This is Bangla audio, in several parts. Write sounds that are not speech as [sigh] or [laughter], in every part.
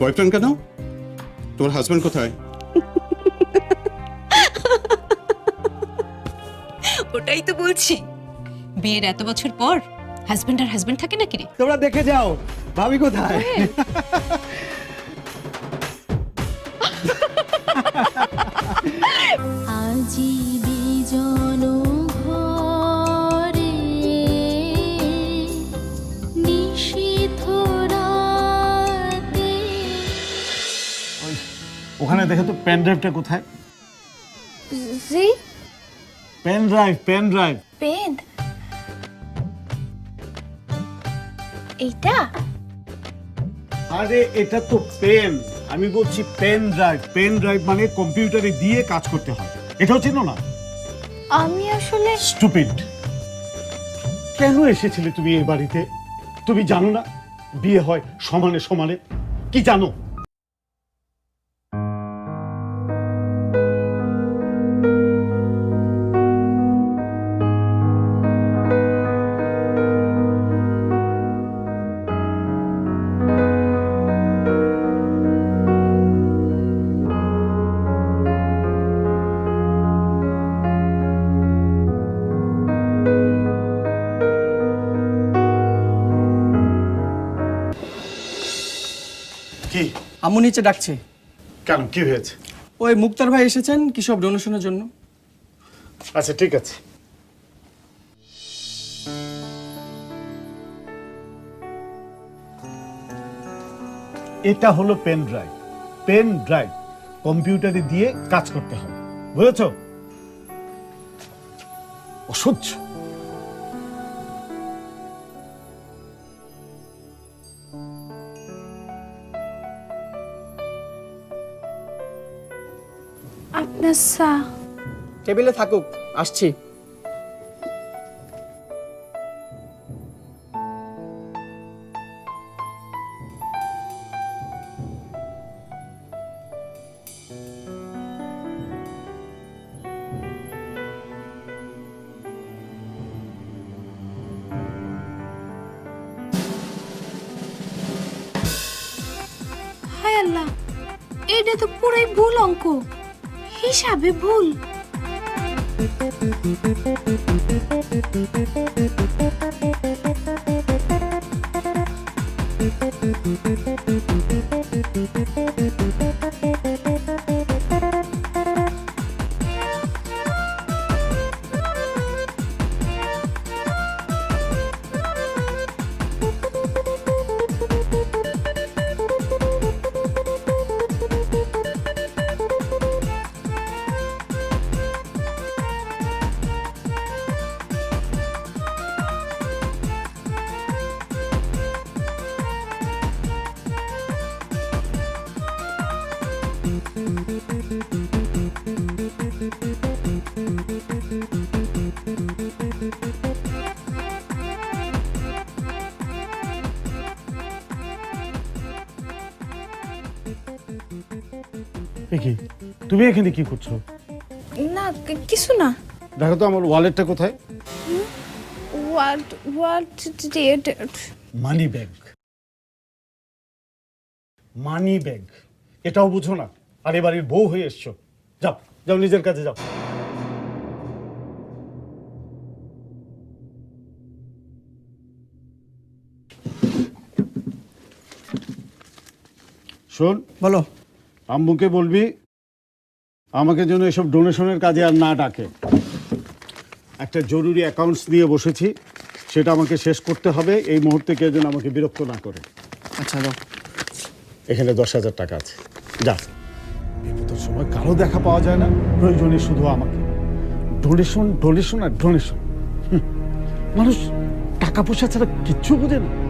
বয়ফ্রেন্ড কেন? তোমার হাজব্যান্ড কোথায়? ওটাই তো বলছি। বিয়ের এত বছর পর হাজবেন্ড আর হাজবেন্ড থাকে নাকি রে? তোমরা দেখে যাও ভাবি কোথায়? [laughs] আজি বিজন দেখে তো পেন ড্রাইভটা কোথায়? জি? Pen drive pen drive pen? এইটা? আরে এটা তো পেন আমি বলছি পেন ড্রাইভ পেন ড্রাইভ মানে কম্পিউটারে দিয়ে কাজ করতে হয়। এটাও চিনো না? আমি আসলে স্টুপিড কেন এসেছিলে তুমি এই বাড়িতে? তুমি জানো না? বিয়ে হয় সমানে সমানে। কি জানো? কি আম্মু নিচে ডাকছে। কেন কি হয়েছে? ওই মুক্তার ভাই এসেছেন কি সব ডোনেশনের জন্য। আচ্ছা ঠিক আছে। এটা হলো পেন ড্রাইভ পেন ড্রাইভ কম্পিউটারে দিয়ে কাজ করতে হবে। বুঝেছ? অসহ্য। চা টেবিলে থাকুক আসছি। হায় আল্লাহ এটা তো পুরাই ভুল অঙ্ক। হিসাবে ভুল। কি? তুমি এখানে কি করছ? না কি- কিছু না। দেখো তো আমার ওয়ালেটটা কোথায়? What what did money bag. Money bag. এটাও বুঝো না। আর এ বাড়ির বউ হয়ে এসছো। যাও যাও নিজের কাছে যাও। শোন। বলো। আম্মুকে বলবি আমাকে যেন এসব ডোনেশনের কাজে আর না ডাকে। একটা জরুরি অ্যাকাউন্টস নিয়ে বসেছি সেটা আমাকে শেষ করতে হবে এই মুহূর্তে কেউ যেন আমাকে বিরক্ত না করে। আচ্ছা দাও এখানে দশ হাজার টাকা আছে। যা। বিপদের সময় কারও দেখা পাওয়া যায় না প্রয়োজনে শুধু আমাকে। ডোনেশন ডোনেশন আর ডোনেশন। মানুষ টাকা পয়সা ছাড়া কিচ্ছু বোঝে না।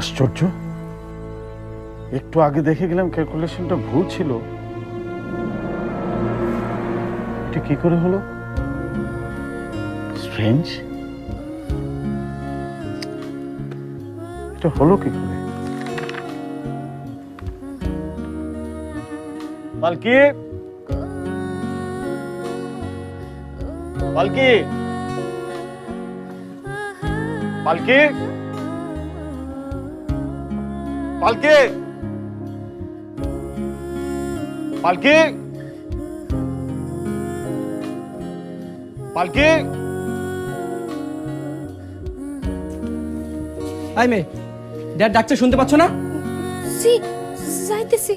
আশ্চর্য। একটু আগে দেখে গেলাম ক্যালকুলেশনটা ভুল ছিল। লোকটি কি করে হলো? স্ট্রেঞ্জ এটা হলো কি করে? পালকি! পালকি। পালকি। পালকি। পালকি। পালকি। আই মে ড্যাড ডাকছে শুনতে পাচ্ছ না? সি যাইতেছি।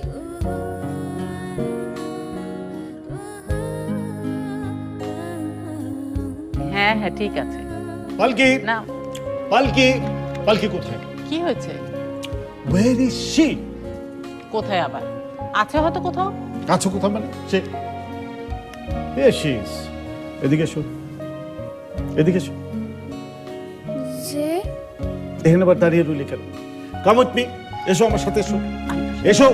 হ্যাঁ হ্যাঁ ঠিক আছে। পালকি না। পালকি পালকি কোথায়? কি হয়েছে? ওয়ের ইজ শি কোথায় আবার? আছে হয়তো কোথাও? আছো কোথাও মানে? সে এ শিস এদিকে এসো। এদিকে এসো। যে এখানে আবার দাঁড়িয়ে রইলি কেন? কাম উইথ মি এসো আমার সাথে এসো। এসো।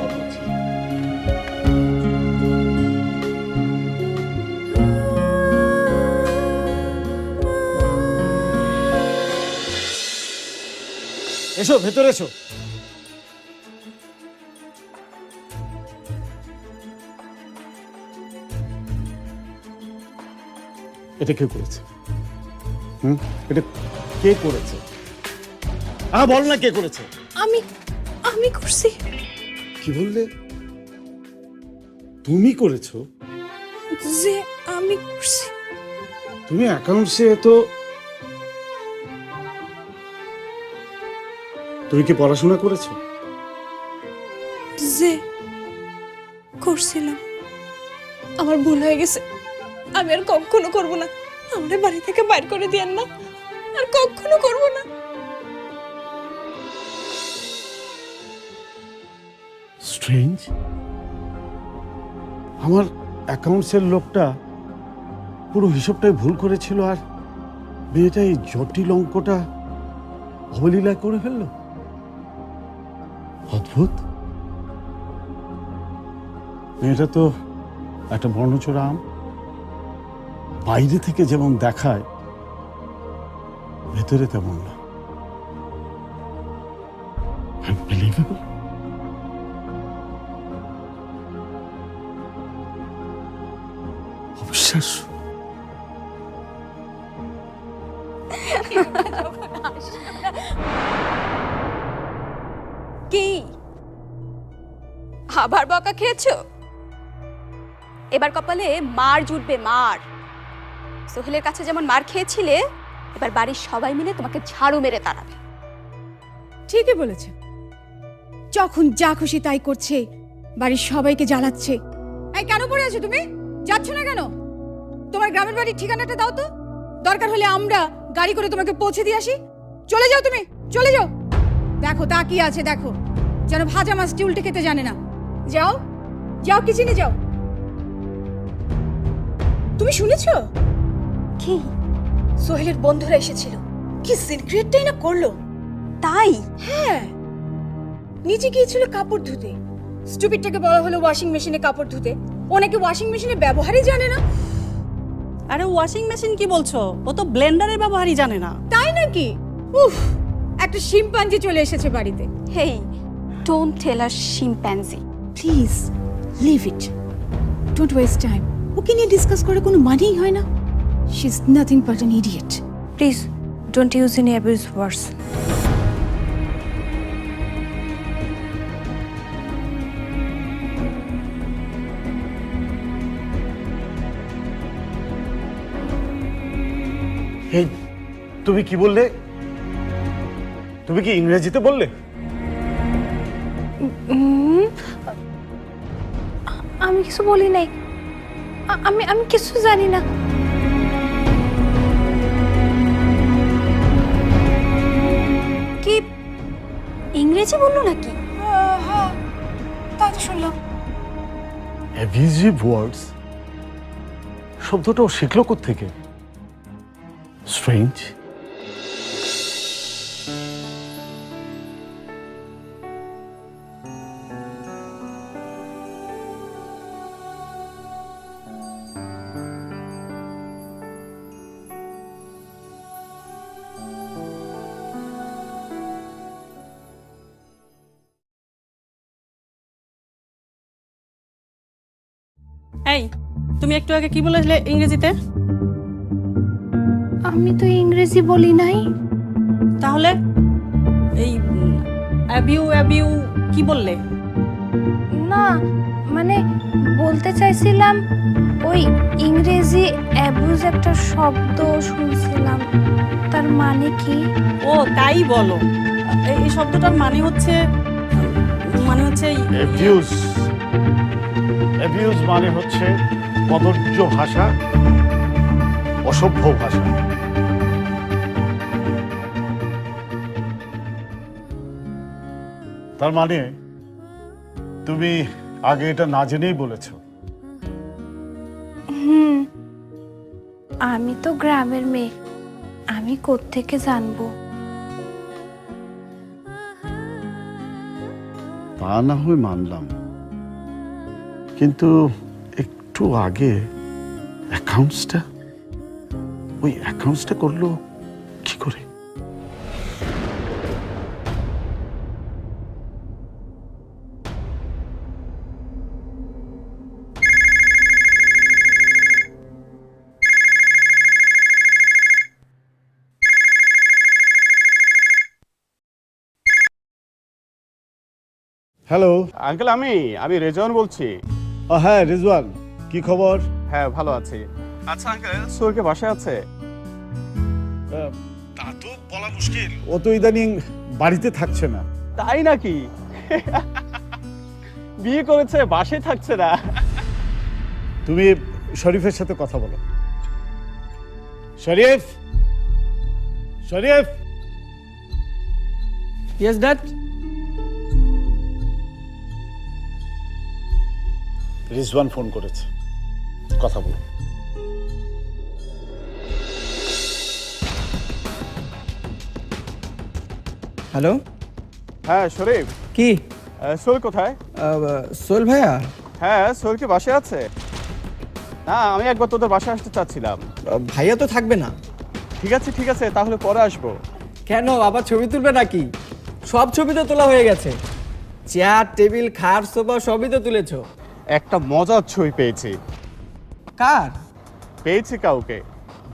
এসো ভেতরে এসো। এটা কে করেছে? হুম? এটা কে করেছে? আ বল না কে করেছে। আমি আমি করছি। কি বললে? তুমি করেছ? যে আমি করছি। তুমি অ্যাকাউন্টসে তো তুমি কি পড়াশোনা করেছ? যে করছিলাম। আমার ভুল হয়ে গেছে। আমি আর কখনো করব না। আমাদের বাড়ি থেকে বাইর করে দিয়েন না। আর কখনো করব না। স্ট্রেঞ্জ আমার অ্যাকাউন্টসের লোকটা পুরো হিসাবটাই ভুল করেছিল আর মেয়েটা এই জটিল অঙ্কটা অবলীলা করে ফেলল? অদ্ভুত। মেয়েটা তো একটা বর্ণচোরা আম। বাইরে থেকে যেমন দেখায় ভেতরে তেমন না। আনবিলিভেবল [laughs] আবার বকা খেয়েছো? এবার কপালে মার জুটবে, মার। সোহেলের কাছে যেমন মার খেয়েছিলে, এবার বাড়ির সবাই মিলে তোমাকে ঝাড়ু মেরে তাড়াবে। ঠিকই বলেছে। যখন যা খুশি তাই করছে, বাড়ির সবাইকে জ্বালাচ্ছে। এই কেন পড়ে আছো তুমি? যাচ্ছ না কেন? তোমার গ্রামের বাড়ির ঠিকানাটা দাও তো। দরকার হলে আমরা গাড়ি করে তোমাকে পৌঁছে দিয়ে আসি। চলে যাও তুমি, চলে যাও। দেখো, তা কি আছে দেখো। যেন ভাজা মাছটি উল্টে খেতে জানে না। যাও যাও কিচেনে যাও। তুমি শুনেছো? কি? সোহেলের বন্ধুরা এসেছিল। কি সিক্রেটটাই না করল? তাই? হ্যাঁ। নিচে গিয়েছিল কাপড় ধুতে। স্টুপিডটাকে বলা হলো ওয়াশিং মেশিনে কাপড় ধুতে। ও নাকি ওয়াশিং মেশিনে ব্যবহারই জানে না। আরে ওয়াশিং মেশিন কি বলছো? ও তো ব্লেন্ডারের ব্যবহারই জানে না। তাই নাকি? উফ একটা শিম্পাঞ্জি চলে এসেছে বাড়িতে। Hey don't tell us chimpanzee please leave it don't waste time okay নিয়ে ডিসকাস করে কোনো মানেই হয় না। She is nothing but an idiot please don't use any abuse words এই তুমি কি বললে? তুমি কি ইংরেজিতে বললে? কিছু বলি নাই। আমি আমি কিছু জানি না। কি ইংরেজি বলল নাকি? হ্যাঁ তো শুনলাম। অ্যাবিউজিভ ওয়ার্ডস শব্দটা ও শিখলো থেকে স্ট্রেঞ্জ তুমি একটু আগে কি বলেছিলে ইংরেজিতে? আমি তো ইংরেজি বলি নাই। তাহলে এই অ্যাবিউ অ্যাবিউ কি বললে? না মানে বলতে চাইছিলাম ওই ইংরেজি অ্যাবিউজ একটা শব্দ শুনছিলাম। তার মানে কি? ও তাই বলো। এই শব্দটার মানে হচ্ছে মানে হচ্ছে অ্যাবিউজ। অ্যাবিউজ মানে হচ্ছে কদর্য ভাষা অসভ্য ভাষা। তার মানে তুমি আগে এটা না জেনেই বলেছ? হুম আমি তো গ্রামের মেয়ে। আমি কোত্থেকে জানব? তা না হয় মানলাম। কিন্তু একটু আগে অ্যাকাউন্টসটা ওই অ্যাকাউন্টসটা করল কি করে? হ্যালো আঙ্কেল আমি আমি রেজওয়ান বলছি। হ্যাঁ রিজওয়ান কি খবর? হ্যাঁ ভালো আছি। আচ্ছা আঙ্কেল সোরকে বাসায় আছে? তা তো বলা মুশকিল। ও তো ইদানিং বাড়িতে থাকছে না। তাই নাকি? বিয়ে করেছে বাসে থাকছে না। তুমি শরীফের সাথে কথা বলো। Sharif! Sharif! Yes dad Rizwan phone করেছে। কথা বলো। হ্যালো? হ্যাঁ শরীফ। কি? সোল কোথায়? সোল ভাইয়া? হ্যাঁ সোল কি বাসায় আছে? না আমি একবার তোদের বাসায় আসতে চাচ্ছিলাম। ভাইয়া তো থাকবে না। ঠিক আছে ঠিক আছে তাহলে পরে আসব। কেন আবার ছবি তুলবে নাকি? সব ছবি তো তোলা হয়ে গেছে। চেয়ার টেবিল খাট সোফা সবই তো তুলেছো। একটা মজার ছবি পেয়েছি। কার? পেয়েছি কাউকে।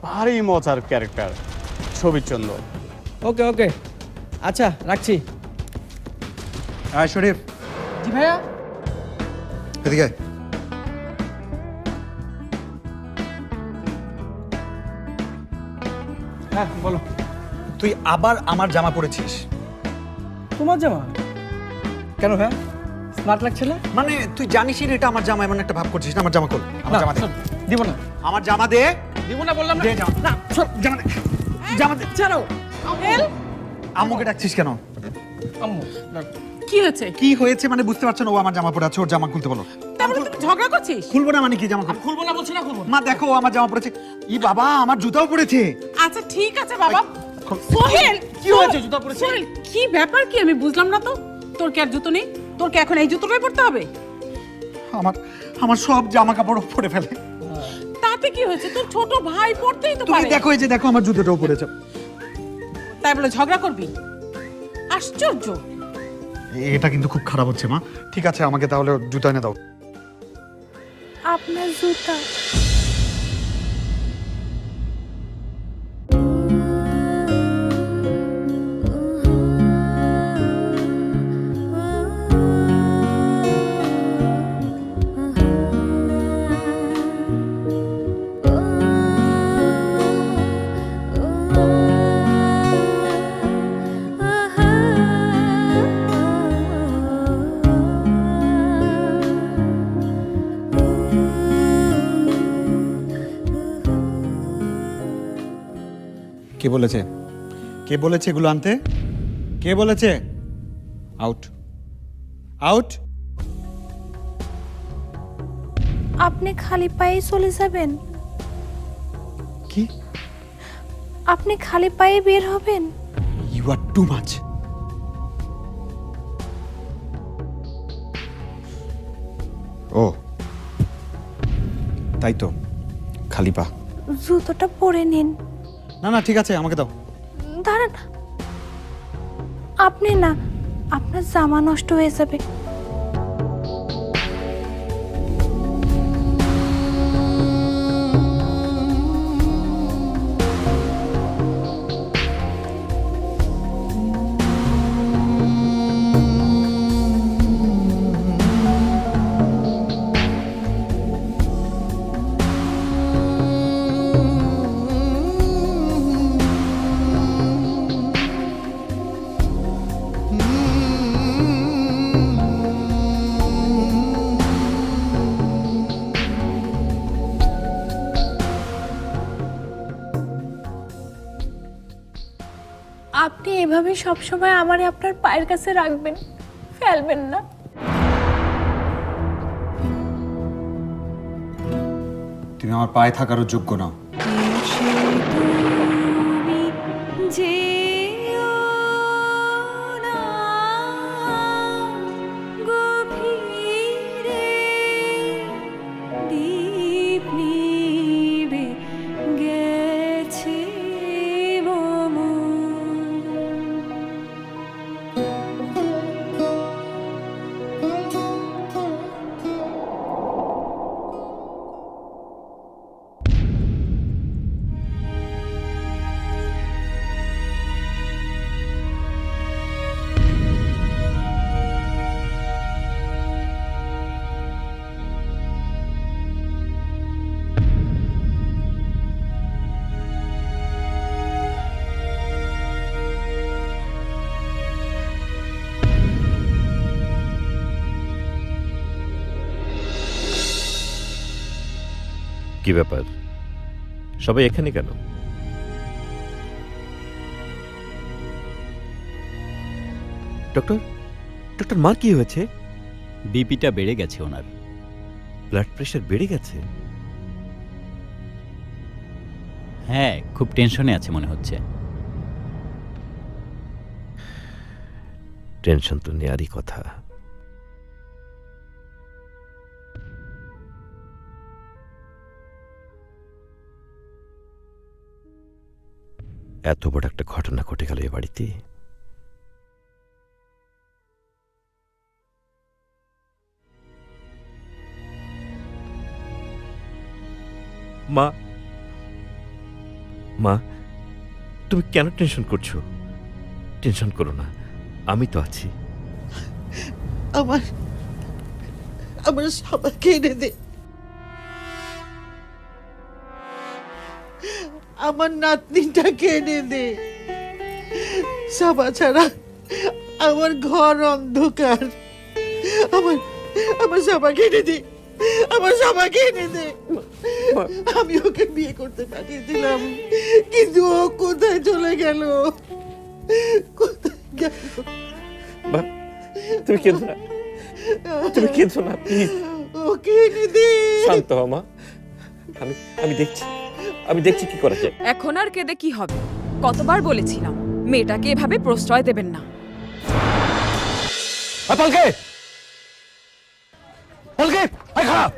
ভারী মজার ক্যারেক্টার ছবির জন্য ওকে ওকে। আচ্ছা রাখছি। হ্যাঁ শরীফ। জি ভাইয়া? এদিকে আয়। হ্যাঁ বলো। তুই আবার আমার জামা পরেছিস। তোমার জামা? কেন ভাইয়া? স্মার্ট লাগছে না? মানে তুই জানিসই না এটা আমার জামা এমন একটা ভাব করছিস। না আমার জামা কর আমার না, জামা দে। শোন, দিব না। আমার জামা দে। দিব না বললাম দে জামা। না শোন, জামা দে। জামা দে। ছাড়ো। আম্মুকে ডাকছিস কেন? আম্মু কি হয়েছে? কি হয়েছে মানে বুঝতে পারছ না ও আমার জামা পরে আছে ওর জামা খুলতে বলো। তারপরে তুমি ঝগড়া করছিস? খুলবো না মানে কি জামা খুলবো খুলবো না বলছি না খুলবো। মা দেখো ও আমার জামা পরেছে ই বাবা আমার জুতাও পরেছে আচ্ছা ঠিক আছে বাবা। সোহেল কি হয়েছে? জুতা পরেছে? সোহেল কি ব্যাপার কি? আমি বুঝলাম না তো। তোর কি আর জুতো নেই? তোর কি এখন এই জুতোটাই পড়তে হবে? আমার আমার সব জামা কাপড় পরে ফেলে। তাতে কি হয়েছে? তোর ছোট ভাই পড়তেই তো তুমি পারে। দেখো এই যে দেখো আমার জুতোটাও পড়েছে তাই বলে ঝগড়া করবি? আশ্চর্য। এটা কিন্তু খুব খারাপ হচ্ছে মা। ঠিক আছে আমাকে তাহলে জুতো এনে দাও। আপনার জুতা। কে বলেছে? কে বলেছে এগুলো আনতে? কে বলেছে? আউট আউট আপনি খালি পায়ে চলে যাবেন। কি? আপনি খালি পায়ে বের হবেন। ইউ আর টু মাচ ও। তাই তো খালি পা। জুতোটা পরে নিন। না না ঠিক আছে আমাকে দাও। দাঁড়ান। আপনি না আপনার জামা নষ্ট হয়ে যাবে। আপনি এভাবে সবসময় আমারে আপনার পায়ের কাছে রাখবেন, ফেলবেন না। তুমি আমার পায়ে থাকারও যোগ্য না কি ব্যাপার? সবাই এখানে কেন? ডক্টর ডক্টর মার কি হয়েছে? বিপিটা বেড়ে গেছে ওনার। ব্লাড প্রেশার বেড়ে গেছে? হ্যাঁ খুব টেনশনে আছে মনে হচ্ছে। টেনশন তো নেয়ারই কথা। এত বড় একটা ঘটনা ঘটে গেল এ বাড়িতে। মা মা তুমি কেন টেনশন করছ? টেনশন করো না আমি তো আছি। আমার আমার সবাইকে এনে দে। আমার নাতনিটাকে এনে দে। সবা ছাড়া আমার ঘর অন্ধকার। আমার আমার সবাইকে এনে দে। আমার সবাইকে এনে দে। আমি ওকে বিয়ে করতে পাঠিয়েছিলাম কিন্তু ও কোথায় চলে গেল? কোথায় গেল? তুমি কেঁদো না। তুমি কেঁদো না প্লিজ ওকে এনে দে। শান্ত মা। আমি আমি দেখছি। আমি দেখছি কি করা যায়। এখন আর কেঁদে কি হবে? কতবার বলেছিলাম মেয়েটাকে এভাবে প্রশ্রয় দেবেন না। পালকে! পালকে! আয় খারাপ!